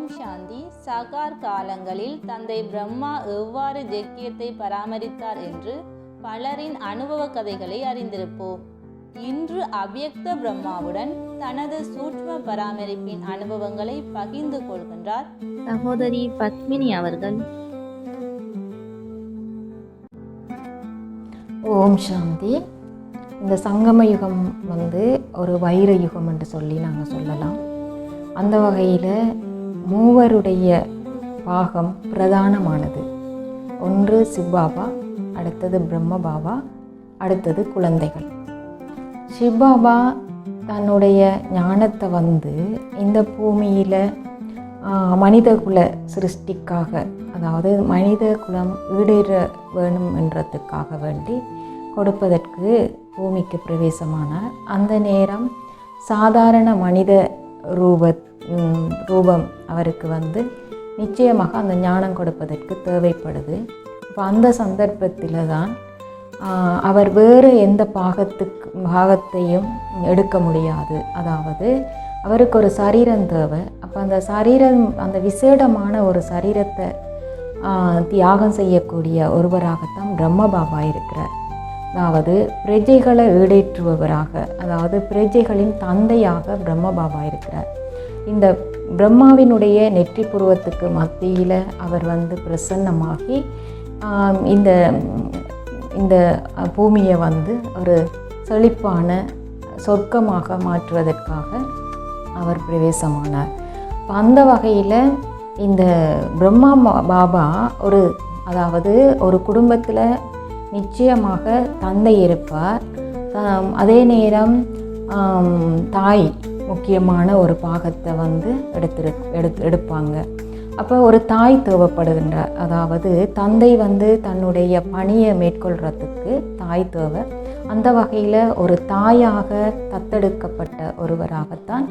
ஓம் சாந்தி. சகார் காலங்களில் தந்தை பிரம்மா எவ்வாறு ஜக்கியத்தை பராமரித்தார் என்று பலரின் அனுபவ கதைகளை அறிந்திருப்போம். இன்று அவ்யக்த பிரம்மாவுடன் தனது சூட்ச்ம பராமரிப்பின் அனுபவங்களை பகிர்ந்து கொள்கின்றார் சகோதரி பத்மினி அவர்கள். ஓம் சாந்தி. இந்த சங்கம யுகம் வந்து ஒரு வைர யுகம் என்று சொல்லி நாங்கள் சொல்லலாம். அந்த வகையில் மூவருடைய பாகம் பிரதானமானது. ஒன்று சிவ்பாபா அடுத்தது பிரம்ம பாபா அடுத்தது குழந்தைகள். சிவ்பாபா தன்னுடைய ஞானத்தை வந்து இந்த பூமியில் மனித குல சிருஷ்டிக்காக அதாவது மனித குலம் ஈடேற வேணும் என்றதுக்காக வேண்டி கொடுப்பதற்கு பூமிக்கு பிரவேசமானார். அந்த நேரம் சாதாரண மனித ரூபத் ரூபம் அவருக்கு வந்து நிச்சயமாக அந்த ஞானம் கொடுப்பதற்கு தேவைப்படுது. இப்போ அந்த சந்தர்ப்பத்தில் தான் அவர் வேறு எந்த பாகத்துக்கு பாகத்தையும் எடுக்க முடியாது. அதாவது அவருக்கு ஒரு சரீரம் தேவை. அப்போ அந்த சரீரம் அந்த விசேடமான ஒரு சரீரத்தை தியாகம் செய்யக்கூடிய ஒருவராகத்தான் பிரம்ம பாபா இருக்கிறார். அதாவது பிரஜைகளை ஈடேற்றுபவராக அதாவது பிரஜைகளின் தந்தையாக பிரம்ம பாபா இருக்கிறார். இந்த பிரம்மாவினுடைய நெற்றி புருவத்துக்கு மத்தியில் அவர் வந்து பிரசன்னமாகி இந்த இந்த பூமியை வந்து ஒரு செழிப்பான சொர்க்கமாக மாற்றுவதற்காக அவர் பிரவேசமானார். இப்போ அந்த வகையில் இந்த பிரம்மா பாபா ஒரு அதாவது ஒரு குடும்பத்தில் நிச்சயமாக தந்தை இருப்பார். அதே நேரம் தாய் முக்கியமான ஒரு பாகத்தை வந்து எடுத்துரு எடுத்து எடுப்பாங்க. அப்போ ஒரு தாய் தேவைப்படுகின்றார் அதாவது தந்தை வந்து தன்னுடைய பணியை மேற்கொள்கிறதுக்கு தாய் தேவை. அந்த வகையில் ஒரு தாயாக தத்தெடுக்கப்பட்ட ஒருவராகத்தான்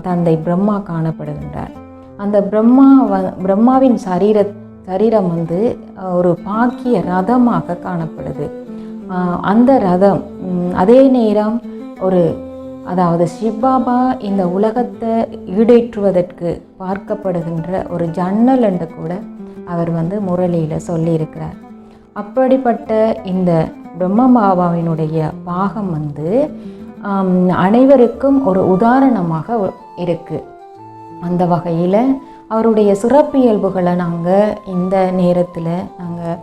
தந்தை பிரம்மா காணப்படுகின்றார். அந்த பிரம்மா வ- பிரம்மாவின் சரீர சரீரம் வந்து ஒரு பாக்கிய ரதமாக காணப்படுது. அந்த ரதம் அதே நேரம் ஒரு அதாவது சிவபாபா இந்த உலகத்தை ஈடேற்றுவதற்கு பார்க்கப்படுகின்ற ஒரு ஜன்னல் என்று கூட அவர் வந்து முரளியில் சொல்லியிருக்கிறார். அப்படிப்பட்ட இந்த பிரம்ம பாபாவினுடைய பாகம் வந்து அனைவருக்கும் ஒரு உதாரணமாக இருக்குது அந்த வகையில் அவருடைய சிறப்பியல்புகளை நாங்கள் இந்த நேரத்தில் நாங்கள்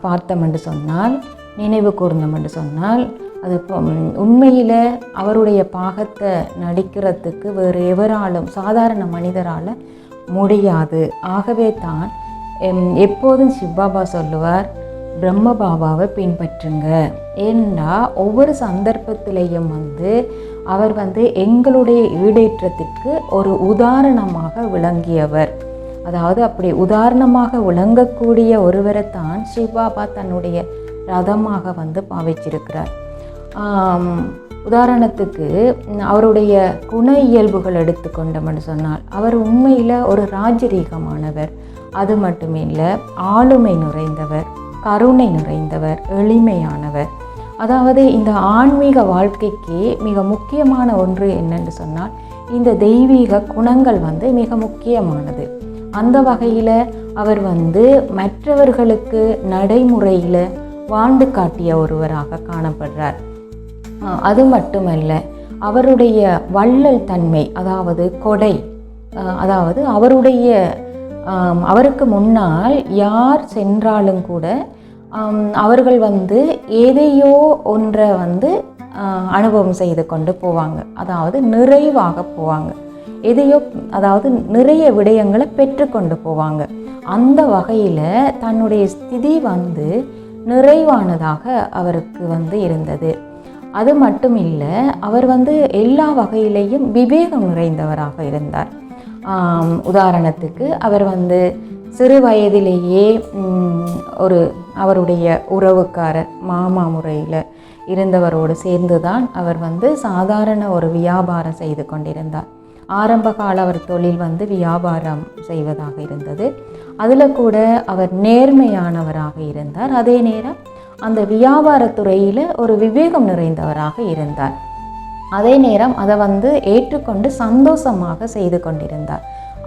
பார்த்தோம் என்று சொன்னால் நினைவு கூர்ந்தோம் என்று சொன்னால் அது இப்போ, உண்மையில் அவருடைய பாகத்தை நடிக்கிறதுக்கு வேறு எவராலும் சாதாரண மனிதரால் முடியாது. ஆகவே தான் எம், எப்போதும் சிவபாபா சொல்லுவார் பிரம்ம பாபாவை பின்பற்றுங்க. ஏன்னா ஒவ்வொரு சந்தர்ப்பத்திலையும் வந்து அவர் வந்து எங்களுடைய ஈடேற்றத்திற்கு ஒரு உதாரணமாக விளங்கியவர். அதாவது அப்படி உதாரணமாக விளங்கக்கூடிய ஒருவரை தான் சிவபாபா தன்னுடைய ரதமாக வந்து பாவிச்சிருக்கிறார். உதாரணத்துக்கு அவருடைய குண இயல்புகள் எடுத்துக்கொண்டோம்னு சொன்னால் அவர் உண்மையில் ஒரு ராஜரீகமானவர். அது மட்டுமில்லை ஆளுமை நிறைந்தவர் கருணை நிறைந்தவர் எளிமையானவர். அதாவது இந்த ஆன்மீக வாழ்க்கைக்கு மிக முக்கியமான ஒன்று என்னென்று சொன்னால் இந்த தெய்வீக குணங்கள் வந்து மிக முக்கியமானது. அந்த வகையில் அவர் வந்து மற்றவர்களுக்கு நடைமுறையில் வாழ்ந்து காட்டிய ஒருவராக காணப்படுறார். அது மட்டுமல்ல அவருடைய வள்ளல் தன்மை அதாவது கொடை அதாவது அவருடைய அவருக்கு முன்னால் யார் சென்றாலும் கூட அவர்கள் வந்து எதையோ ஒன்றை வந்து அனுபவம் செய்து கொண்டு போவாங்க. அதாவது நிறைவாக போவாங்க. எதையோ அதாவது நிறைய விடயங்களை பெற்றுக்கொண்டு போவாங்க. அந்த வகையில் தன்னுடைய ஸ்திதி வந்து நிறைவானதாக அவருக்கு வந்து இருந்தது. அது மட்டும் இல்லை அவர் வந்து எல்லா வகையிலையும் விவேகம் நிறைந்தவராக இருந்தார். உதாரணத்துக்கு அவர் வந்து சிறு வயதிலேயே ஒரு அவருடைய உறவுக்காரர் மாமா முறையில் இருந்தவரோடு சேர்ந்து தான் அவர் வந்து சாதாரண ஒரு வியாபாரம் செய்து கொண்டிருந்தார். ஆரம்ப கால அவர் தொழில் வந்து வியாபாரம் செய்வதாக இருந்தது. அதில் கூட அவர் நேர்மையானவராக இருந்தார். அதே நேரம் அந்த வியாபாரத்துறையில் ஒரு விவேகம் நிறைந்தவராக இருந்தார். அதே நேரம் அதை வந்து ஏற்றுக்கொண்டு சந்தோஷமாக செய்து கொண்டிருந்தார்.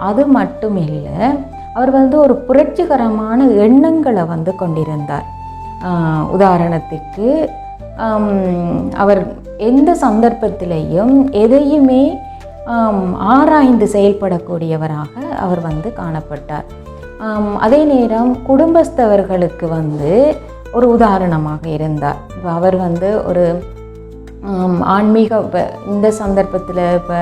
அது மட்டும் இல்லை அவர் வந்து ஒரு புரட்சிகரமான எண்ணங்களை வந்து கொண்டிருந்தார். ஆஹ் உதாரணத்துக்கு அவர் எந்த சந்தர்ப்பத்திலையும் எதையுமே ஆராய்ந்து செயல்படக்கூடியவராக அவர் வந்து காணப்பட்டார். அதே நேரம் குடும்பஸ்தவர்களுக்கு வந்து ஒரு உதாரணமாக இருந்தார். இப்போ அவர் வந்து ஒரு ஆன்மீக இப்போ இந்த சந்தர்ப்பத்தில் இப்போ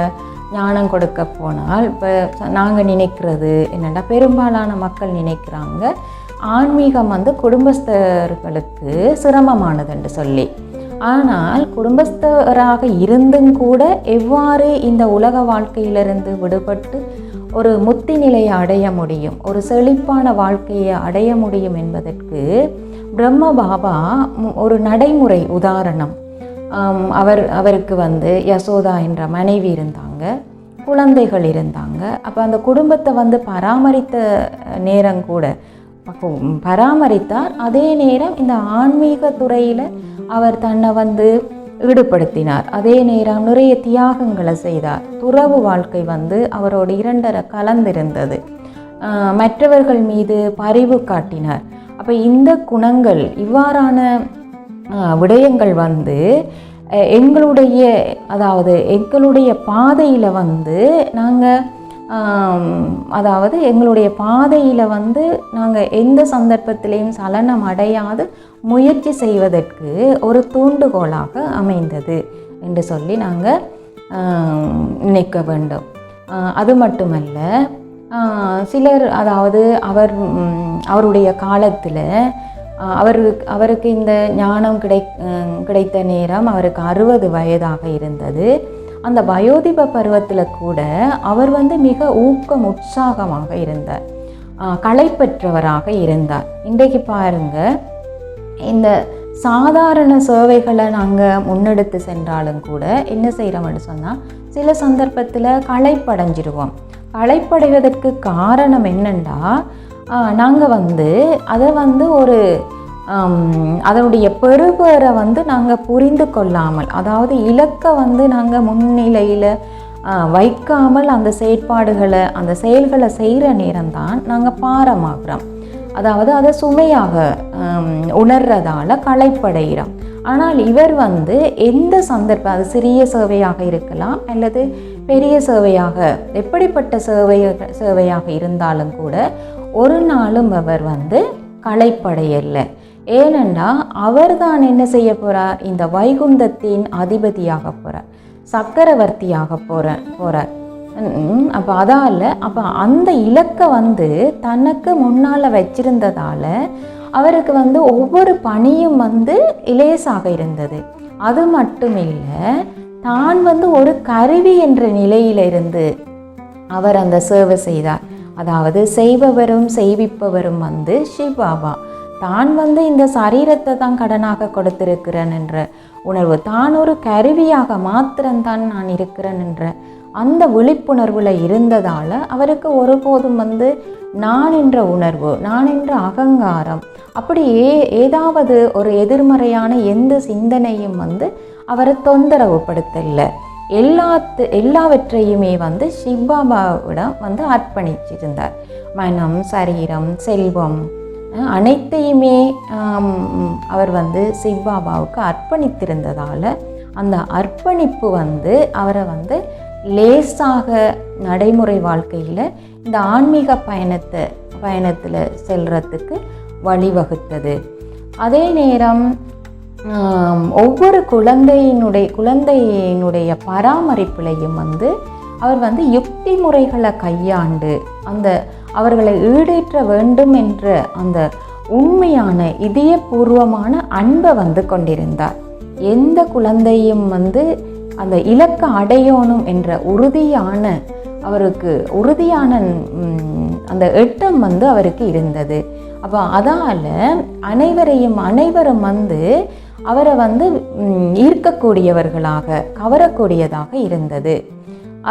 ஞானம் கொடுக்க போனால் இப்போ நாங்கள் நினைக்கிறது என்னென்னா பெரும்பாலான மக்கள் நினைக்கிறாங்க ஆன்மீகம் வந்து குடும்பஸ்தர்களுக்கு சிரமமானதுன்னு சொல்லி. ஆனால் குடும்பஸ்தராக இருந்தும் கூட எவ்வாறு இந்த உலக வாழ்க்கையிலிருந்து விடுபட்டு ஒரு முத்தி நிலையை அடைய முடியும் ஒரு செழிப்பான வாழ்க்கையை அடைய முடியும் என்பதற்கு பிரம்ம பாபா ஒரு நடைமுறை உதாரணம். அவர் அவருக்கு வந்து யசோதா என்ற மனைவி இருந்தாங்க குழந்தைகள் இருந்தாங்க. அப்போ அந்த குடும்பத்தை வந்து பராமரித்த நேரம் கூட அப்போ பராமரித்தார். அதே நேரம் இந்த ஆன்மீக துறையில் அவர் தன்னை வந்து ஈடுபடுத்தினார். அதே நேரம் நிறைய தியாகங்களை செய்தார். துறவு வாழ்க்கை வந்து அவரோட இரண்டரை கலந்திருந்தது. மற்றவர்கள் மீது பரிவு காட்டினார். அப்போ இந்த குணங்கள் இவ்வாறான விடயங்கள் வந்து எங்களுடைய அதாவது எங்களுடைய பாதையில் வந்து நாங்கள் அதாவது எங்களுடைய பாதையில் வந்து நாங்கள் எந்த சந்தர்ப்பத்திலையும் சலனம் அடையாது முயற்சி செய்வதற்கு ஒரு தூண்டுகோலாக அமைந்தது என்று சொல்லி நாங்கள் நினைக்க வேண்டும். அது மட்டுமல்ல சிலர் அதாவது அவர் அவருடைய காலத்தில் அவருக்கு அவருக்கு இந்த ஞானம் கிடை கிடைத்த நேரம் அவருக்கு அறுபது வயதாக இருந்தது. அந்த வயோதிப பருவத்தில் கூட அவர் வந்து மிக ஊக்கம் உற்சாகமாக இருந்தார். ஆஹ் களைப்பற்றவராக இருந்தார். இன்றைக்கு பாருங்க இந்த சாதாரண சேவைகளை நாங்கள் முன்னெடுத்து சென்றாலும் கூட என்ன செய்கிறோம்னு சொன்னால் சில சந்தர்ப்பத்தில் களைப்படைஞ்சிருவோம். களைப்படைவதற்கு காரணம் என்னென்னா நாங்கள் வந்து அதை வந்து ஒரு அதனுடைய பெறுபேரை வந்து நாங்கள் புரிந்து கொள்ளாமல் அதாவது இலக்கை வந்து நாங்கள் முன்னிலையில் வைக்காமல் அந்த செயற்பாடுகளை அந்த செயல்களை செய்கிற நேரம்தான் நாங்கள் பாரமாகிறோம். அதாவது அதை சுமையாக உணர்றதால களைப்படைகிறோம். ஆனால் இவர் வந்து எந்த சந்தர்ப்பம் அது சிறிய சேவையாக இருக்கலாம் அல்லது பெரிய சேவையாக எப்படிப்பட்ட சேவை சேவையாக இருந்தாலும் கூட ஒரு நாளும் அவர் வந்து களைப்படையலை ஏனென்றா அவர் தான் என்ன செய்ய போகிறார் இந்த வைகுந்தத்தின் அதிபதியாக போகிறார் சக்கரவர்த்தியாக போகிற போகிறார் அப்போ அதால் அப்போ அந்த இலக்கை வந்து தனக்கு முன்னால் வச்சிருந்ததால் அவருக்கு வந்து ஒவ்வொரு பணியும் வந்து இலேசாக இருந்தது. அது மட்டும் இல்லை தான் வந்து ஒரு கருவி என்ற நிலையிலிருந்து அவர் அந்த சேவை செய்தார். அதாவது செய்பவரும் செய்விப்பவரும் வந்து சிவாபா தான் வந்து இந்த சரீரத்தை தான் கடனாக கொடுத்திருக்கிறேன் என்ற உணர்வு. தான் ஒரு கருவியாக மாத்திரம்தான் நான் இருக்கிறேன் என்ற அந்த விழிப்புணர்வில் இருந்ததால் அவருக்கு ஒருபோதும் வந்து நான் என்ற உணர்வு நான் என்ற அகங்காரம் அப்படி ஏ ஏதாவது ஒரு எதிர்மறையான எந்த சிந்தனையும் வந்து அவரை தொந்தரவுப்படுத்தலை எல்லாத்து எல்லாவற்றையுமே வந்து சிவ்பாபாவிடம் வந்து அர்ப்பணிச்சிருந்தார். மனம் சரீரம் செல்வம் அனைத்தையுமே அவர் வந்து சிவ்பாபாவுக்கு அர்ப்பணித்திருந்ததால் அந்த அர்ப்பணிப்பு வந்து அவரை வந்து லேசாக நடைமுறை வாழ்க்கையில் இந்த ஆன்மீக பயணத்தை பயணத்தில் செல்றதுக்கு வழிவகுத்தது. அதே நேரம் ஒவ்வொரு குழந்தையினுடைய குழந்தையினுடைய பராமரிப்பிலையும் வந்து அவர் வந்து யுக்தி முறைகளை கையாண்டு அந்த அவர்களை ஈடேற்ற வேண்டும் என்ற அந்த உண்மையான இதயபூர்வமான அன்பை வந்து கொண்டிருந்தார். எந்த குழந்தையும் வந்து அந்த இலக்கை அடையணும் என்ற உறுதியான அவருக்கு உறுதியான அந்த எட்டம் வந்து அவருக்கு இருந்தது. அப்போ அதால் அனைவரையும் அனைவரும் வந்து அவரை வந்து ஈர்க்கக்கூடியவர்களாக கவரக்கூடியதாக இருந்தது.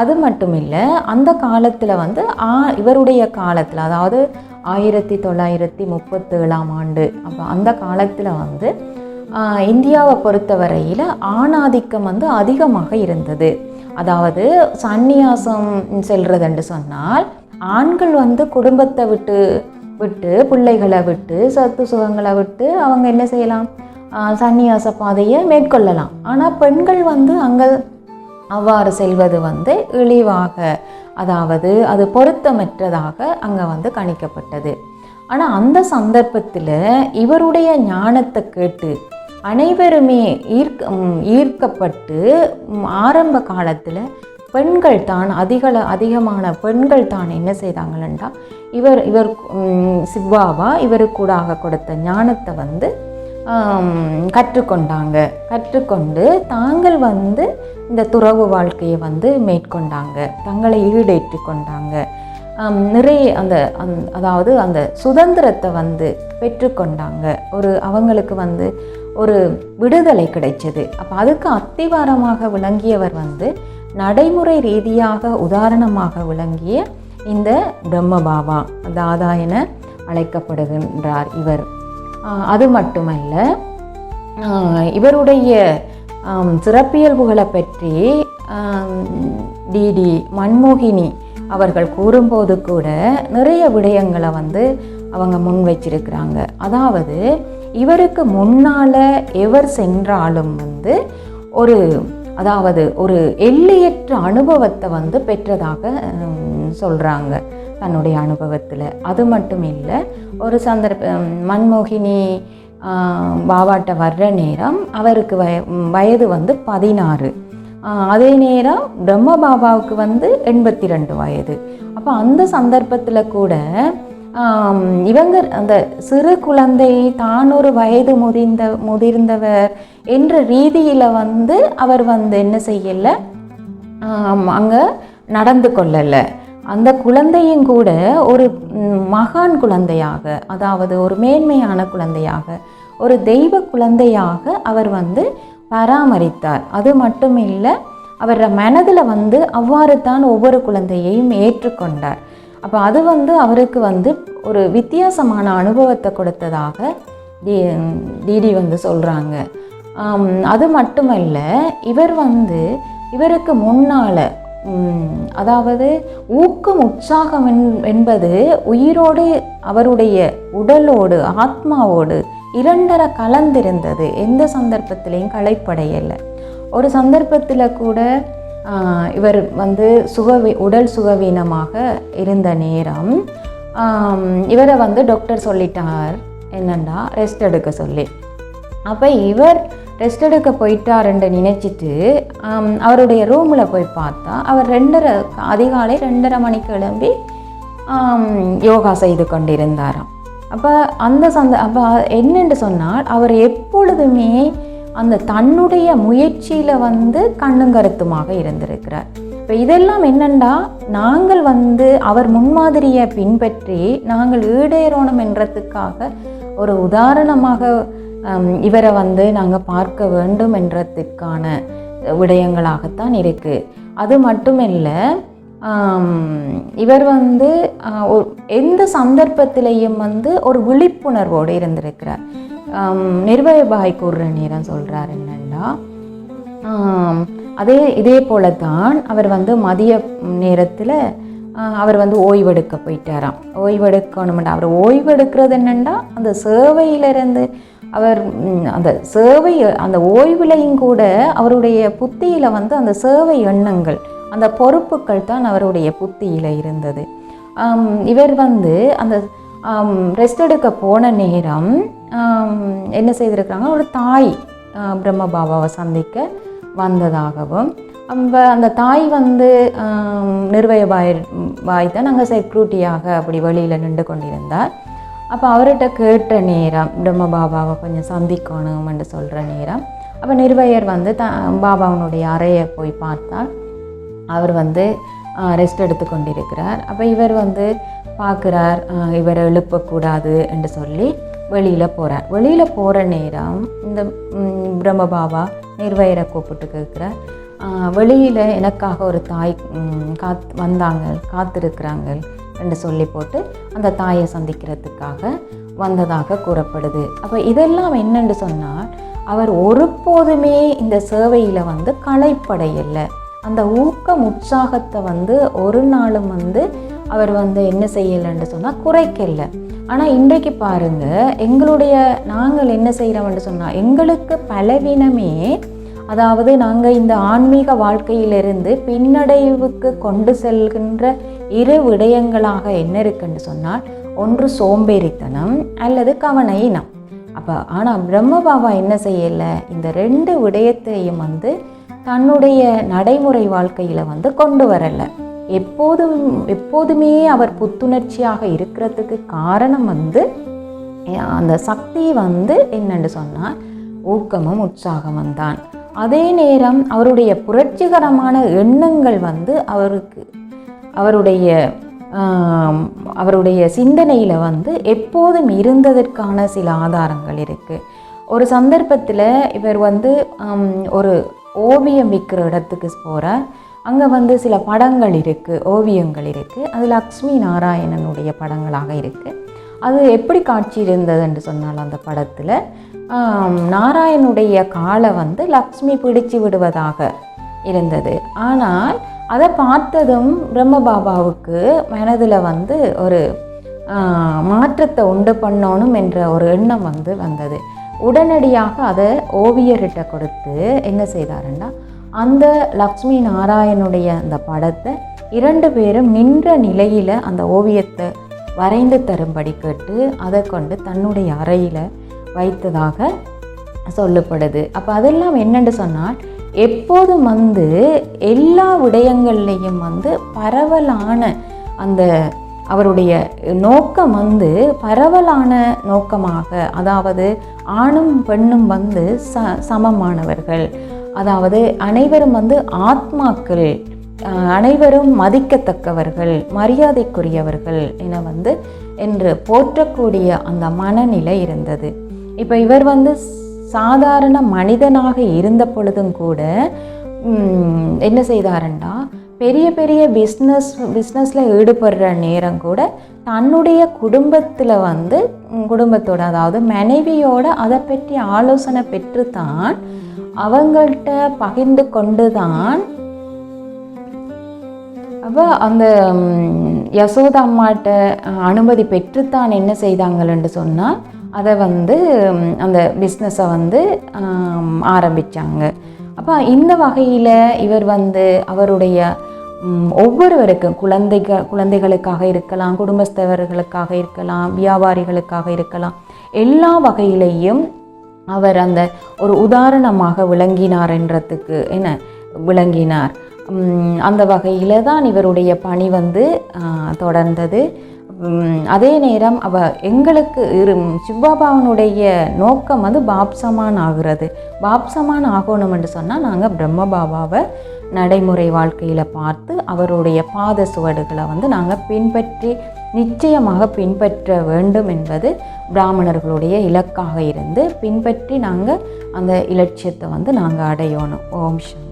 அது மட்டும் இல்லை அந்த காலத்தில் வந்து ஆ இவருடைய காலத்தில் அதாவது ஆயிரத்தி தொள்ளாயிரத்தி முப்பத்தேழாம் ஆண்டு அப்போ அந்த காலத்தில் வந்து இந்தியாவை பொறுத்தவரையில் ஆணாதிக்கம் வந்து அதிகமாக இருந்தது. அதாவது சந்நியாசம் செல்றதுன்னு சொன்னால் ஆண்கள் வந்து குடும்பத்தை விட்டு விட்டு பிள்ளைகளை விட்டு சத்து சுகங்களை விட்டு அவங்க என்ன செய்யலாம்? ஆஹ் சந்நியாச பாதையை மேற்கொள்ளலாம். ஆனால் பெண்கள் வந்து அங்கே அவ்வாறு செல்வது வந்து இழிவாக அதாவது அது பொருத்தமற்றதாக அங்கே வந்து கணிக்கப்பட்டது. ஆனால் அந்த சந்தர்ப்பத்தில் இவருடைய ஞானத்தை கேட்டு அனைவருமே ஈர்க்க ஈர்க்கப்பட்டு ஆரம்ப காலத்தில் பெண்கள் தான் அதிகள அதிகமான பெண்கள் தான் என்ன செய்தாங்களா இவர் இவர் ம், சிவாவா இவருக்கூடாக கொடுத்த ஞானத்தை வந்து கற்றுக்கொண்டாங்க. கற்றுக்கொண்டு தாங்கள் வந்து இந்த துறவு வாழ்க்கையை வந்து மேற்கொண்டாங்க. தங்களை ஈடேற்றி கொண்டாங்க. நிறைய அந்த அந்- அதாவது அந்த சுதந்திரத்தை வந்து பெற்றுக்கொண்டாங்க. ஒரு அவங்களுக்கு வந்து ஒரு விடுதலை கிடைச்சது. அப்போ அதுக்கு அத்திவாரமாக விளங்கியவர் வந்து நடைமுறை ரீதியாக உதாரணமாக விளங்கிய இந்த பிரம்ம பாபா தாதா என அழைக்கப்படுகின்றார் இவர். அது மட்டுமல்ல இவருடைய ஆம், சிறப்பியல்புகளை பற்றி டிடி மன்மோகினி அவர்கள் கூறும்போது கூட நிறைய விடயங்களை வந்து அவங்க முன் வச்சிருக்கிறாங்க. அதாவது இவருக்கு முன்னால் எவர் சென்றாலும் வந்து ஒரு அதாவது ஒரு எல்லையற்ற அனுபவத்தை வந்து பெற்றதாக சொல்கிறாங்க தன்னுடைய அனுபவத்தில். அது மட்டும் இல்லை ஒரு சந்தர்ப்பம் மன்மோகினி பாபாட்ட வர்ற நேரம் அவருக்கு வய வயது வந்து பதினாறு. அதே நேரம் பிரம்ம பாபாவுக்கு வந்து எண்பத்தி ரெண்டு வயது. அப்போ அந்த சந்தர்ப்பத்தில் கூட இவங்க அந்த சிறு குழந்தை தான் ஒரு வயது முதிர்ந்த முதிர்ந்தவர் என்ற ரீதியில் வந்து அவர் வந்து என்ன செய்யலை? அங்கே நடந்து கொள்ளலை. அந்த குழந்தையும் கூட ஒரு மகான் குழந்தையாக அதாவது ஒரு மேன்மையான குழந்தையாக ஒரு தெய்வ குழந்தையாக அவர் வந்து பராமரித்தார். அது மட்டும் இல்லை அவரோட மனதில் வந்து அவ்வாறு தான் ஒவ்வொரு குழந்தையையும் ஏற்றுக்கொண்டார். அப்போ அது வந்து அவருக்கு வந்து ஒரு வித்தியாசமான அனுபவத்தை கொடுத்ததாக டி டிடி வந்து சொல்கிறாங்க அது மட்டுமல்ல இவர் வந்து இவருக்கு முன்னால் அதாவது ஊக்கம் உற்சாகம் என்பது உயிரோடு அவருடைய உடலோடு ஆத்மாவோடு இரண்டரை கலந்திருந்தது. எந்த சந்தர்ப்பத்திலையும் களைப்படையலை. ஒரு சந்தர்ப்பத்தில் கூட இவர் வந்து சுகவி உடல் சுகவீனமாக இருந்த நேரம் இவரை வந்து டாக்டர் சொல்லிட்டார். என்னென்னா ரெஸ்ட் எடுக்க சொல்லி. அப்போ இவர் ரெஸ்ட் எடுக்க போயிட்டாருன்னு நினச்சிட்டு அவருடைய ரூமில் போய் பார்த்தா அவர் ரெண்டரை அதிகாலை ரெண்டரை மணிக்கு கிளம்பி யோகா செய்து கொண்டிருந்தாராம். அப்போ அந்த சந்த அப்போ என்னென்று சொன்னால் அவர் எப்பொழுதுமே அந்த தன்னுடைய முயற்சியில் வந்து கண்ணுங்கருத்துமாக இருந்திருக்கிறார். இப்போ இதெல்லாம் என்னண்டா? நாங்கள் வந்து அவர் முன்மாதிரியை பின்பற்றி நாங்கள் ஈடேறணும் என்றதுக்காக ஒரு உதாரணமாக இவரை வந்து நாங்கள் பார்க்க வேண்டும் என்றதுக்கான விடயங்களாகத்தான் இருக்குது அது மட்டுமில்லை இவர் வந்து எந்த சந்தர்ப்பத்திலையும் வந்து ஒரு விழிப்புணர்வோடு இருந்திருக்கிறார். நிர்வயபாய் கூறுற நேரம் சொல்கிறார் என்னென்னா அதே இதே போல தான் அவர் வந்து மதிய நேரத்தில் அவர் வந்து ஓய்வெடுக்க போயிட்டாராம். ஓய்வெடுக்கணும்டா அவர் ஓய்வெடுக்கிறது என்னென்னா அந்த சேவையிலிருந்து அவர் அந்த சேவை அந்த ஓய்வுலையும் கூட அவருடைய புத்தியில் வந்து அந்த சேவை எண்ணங்கள் அந்த பொறுப்புகள் தான் அவருடைய புத்தியில் இருந்தது. இவர் வந்து அந்த ரெஸ்ட் எடுக்க போன நேரம் என்ன செய்திருக்கிறாங்க? ஒரு தாய் பிரம்ம பாபாவை சந்திக்க வந்ததாகவும் அந்த அந்த தாய் வந்து நிர்வய பாய் பாய் தான் நாங்கள் செக்யூரிட்டியாக அப்படி வெளியில் நின்று கொண்டிருந்தார். அப்போ அவர்கிட்ட கேட்ட நேரம் பிரம்ம பாபாவை கொஞ்சம் சந்திக்கணும்னு சொல்கிற நேரம் அப்போ நிர்வயர் வந்து த பாபாவனுடைய அறையை போய் பார்த்தால் அவர் வந்து ரெஸ்ட் எடுத்து கொண்டிருக்கிறார் அப்போ இவர் வந்து பார்க்குறார் இவரை எழுப்பக்கூடாது என்று சொல்லி வெளியில் போகிறார் வெளியில் போகிற நேரம் இந்த பிரம்மபாபா பிரம்ம பாபா நிர்வயரை கூப்பிட்டு கேட்குறார் வெளியில் எனக்காக ஒரு தாய் காத் வந்தாங்க காத்திருக்கிறாங்க என்று சொல்லி போட்டு அந்த தாயை சந்திக்கிறதுக்காக வந்ததாக கூறப்படுது. அப்போ இதெல்லாம் என்னென்று சொன்னால் அவர் ஒருபோதுமே இந்த சேவையில் வந்து களைப்படையில்லை அந்த ஊக்கம் உற்சாகத்தை வந்து ஒரு நாளும் வந்து அவர் வந்து என்ன செய்யலைன்னு சொன்னால் குறைக்கல. ஆனால் இன்றைக்கு பாருங்கள் எங்களுடைய நாங்கள் என்ன செய்கிறோம்னு சொன்னால் எங்களுக்கு பலவீனமே அதாவது நாங்கள் இந்த ஆன்மீக வாழ்க்கையிலிருந்து பின்னடைவுக்கு கொண்டு செல்கின்ற இரு விடயங்களாக என்ன இருக்குன்னு சொன்னால் ஒன்று சோம்பேறித்தனம் அல்லது கவன இனம். அப்போ ஆனால் பிரம்ம பாபா என்ன செய்யலை? இந்த ரெண்டு விடயத்தையும் வந்து தன்னுடைய நடைமுறை வாழ்க்கையில் வந்து கொண்டு வரலை. எப்போதும் எப்போதுமே அவர் புத்துணர்ச்சியாக இருக்கிறதுக்கு காரணம் வந்து அந்த சக்தி வந்து என்னென்று சொன்னால் ஊக்கமும் உற்சாகமும் தான். அதே நேரம் அவருடைய புரட்சிகரமான எண்ணங்கள் வந்து அவருக்கு அவருடைய அவருடைய சிந்தனையில் வந்து எப்போதும் இருந்ததற்கான சில ஆதாரங்கள் இருக்குது ஒரு சந்தர்ப்பத்தில் இவர் வந்து ஒரு ஓவியம் விற்கிற இடத்துக்கு போகிறார் அங்கே வந்து சில படங்கள் இருக்குது ஓவியங்கள் இருக்குது அது லக்ஷ்மி நாராயணனுடைய படங்களாக இருக்குது அது எப்படி காட்சி இருந்தது என்று சொன்னால் அந்த படத்தில் நாராயணுடைய காலை வந்து லக்ஷ்மி பிடிச்சு விடுவதாக இருந்தது. ஆனால் அதை பார்த்ததும் பிரம்ம பாபாவுக்கு மனதில் வந்து ஒரு மாற்றத்தை உண்டு பண்ணணும் என்ற ஒரு எண்ணம் வந்து வந்தது. உடனடியாக அதை ஓவியர்கிட்ட கொடுத்து என்ன செய்தாருன்னா அந்த லக்ஷ்மி நாராயணுடைய அந்த படத்தை இரண்டு பேரும் நின்ற நிலையில் அந்த ஓவியத்தை வரைந்து தரும்படி கேட்டு அதை கொண்டு தன்னுடைய அறையில் வைத்ததாக சொல்லப்படுது. அப்போ அதெல்லாம் என்னென்று சொன்னால் எப்போதும் வந்து எல்லா விடயங்கள்லையும் வந்து பரவலான அந்த அவருடைய நோக்கம் வந்து பரவலான நோக்கமாக அதாவது ஆணும் பெண்ணும் வந்து ச சமமானவர்கள். அதாவது அனைவரும் வந்து ஆத்மாக்கள் அனைவரும் மதிக்கத்தக்கவர்கள் மரியாதைக்குரியவர்கள் என வந்து என்று போற்றக்கூடிய அந்த மனநிலை இருந்தது. இப்போ இவர் வந்து சாதாரண மனிதனாக இருந்த பொழுதும் கூட என்ன செய்தாருண்டா பெரிய பெரிய பிஸ்னஸ் பிஸ்னஸில் ஈடுபடுற நேரம் கூட தன்னுடைய குடும்பத்தில் வந்து குடும்பத்தோட அதாவது மனைவியோட அதை பற்றி ஆலோசனை பெற்று தான் அவங்கள்ட்ட பகிர்ந்து கொண்டு தான் அப்போ அந்த ம், யசோதா அம்மாட்ட அனுமதி பெற்றுத்தான் என்ன செய்தாங்கன்னு சொன்னால் அதை வந்து அந்த பிஸ்னஸை வந்து ஆரம்பித்தாங்க அப்போ இந்த வகையில் இவர் வந்து அவருடைய ஒவ்வொருவருக்கும் குழந்தைக குழந்தைகளுக்காக இருக்கலாம் குடும்பஸ்தவர்களுக்காக இருக்கலாம் வியாபாரிகளுக்காக இருக்கலாம். எல்லா வகையிலையும் அவர் அந்த ஒரு உதாரணமாக விளங்கினார் என்றதுக்கு என்ன விளங்கினார். அந்த வகையில் தான் இவருடைய பணி வந்து தொடர்ந்தது. அதே நேரம் அவ எங்களுக்கு இரு சிவ்பாபாவனுடைய நோக்கம் வந்து பாப்சமான் ஆகிறது. பாப்சமான் ஆகணும் என்று சொன்னால் நாங்கள் பிரம்ம பாபாவை நடைமுறை வாழ்க்கையில் பார்த்து அவருடைய பாத சுவடுகளை வந்து நாங்கள் பின்பற்றி நிச்சயமாக பின்பற்ற வேண்டும் என்பது பிராமணர்களுடைய இலக்காக இருந்து பின்பற்றி நாங்கள் அந்த இலட்சியத்தை வந்து நாங்கள் அடையணும். ஓம் சாந்தி.